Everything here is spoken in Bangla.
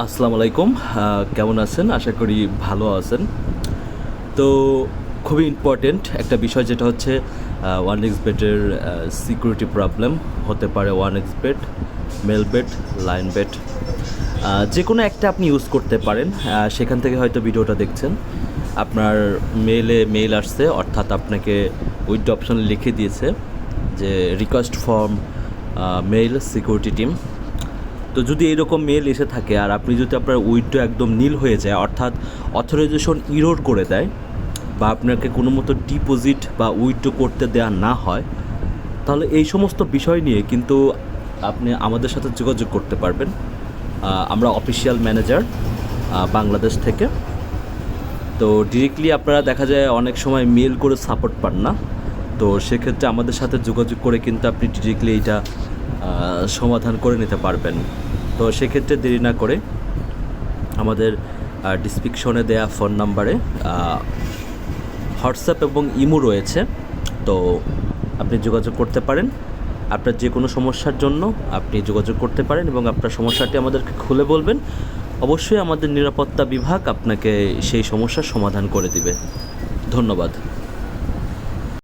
আসসালামু আলাইকুম কেমন আছেন? আশা করি ভালো আছেন। তো খুবই ইম্পর্টেন্ট একটা বিষয় যেটা হচ্ছে ওয়ান এক্স বেডের সিকিউরিটি প্রবলেম হতে পারে one X bet Melbet Linebet যে কোনো একটা আপনি ইউজ করতে পারেন সেখান থেকে হয়তো ভিডিওটা দেখছেন। আপনার মেলে মেইল আসছে, অর্থাৎ আপনাকে উইথ অপশন লিখে দিয়েছে যে request form mail security team তো যদি এরকম মেল এসে থাকে আর আপনি যদি আপনার উইডো একদম নীল হয়ে যায়, অর্থাৎ অথরাইজেশন ইরোর করে দেয় বা আপনাকে কোনো মতো ডিপোজিট বা উইড্রো করতে দেওয়া না হয়, তাহলে এই সমস্ত বিষয় নিয়ে কিন্তু আপনি আমাদের সাথে যোগাযোগ করতে পারবেন। আমরা অফিসিয়াল ম্যানেজার বাংলাদেশ থেকে। তো ডিরেক্টলি আপনারা দেখা যায় অনেক সময় মেল করে সাপোর্ট পান না। তো সেক্ষেত্রে আমাদের সাথে যোগাযোগ করে কিন্তু আপনি ডিরেক্টলি এইটা সমাধান করে নিতে পারবেন। তো সেক্ষেত্রে দেরি না করে আমাদের ডিসক্রিপশনে দেয়া ফোন নাম্বারে হোয়াটসঅ্যাপ এবং ইমো রয়েছে। তো আপনি যোগাযোগ করতে পারেন। আপনার যে কোনো সমস্যার জন্য আপনি যোগাযোগ করতে পারেন এবং আপনার সমস্যাটি আমাদেরকে খুলে বলবেন। অবশ্যই আমাদের নিরাপত্তা বিভাগ আপনাকে সেই সমস্যার সমাধান করে দিবে। ধন্যবাদ।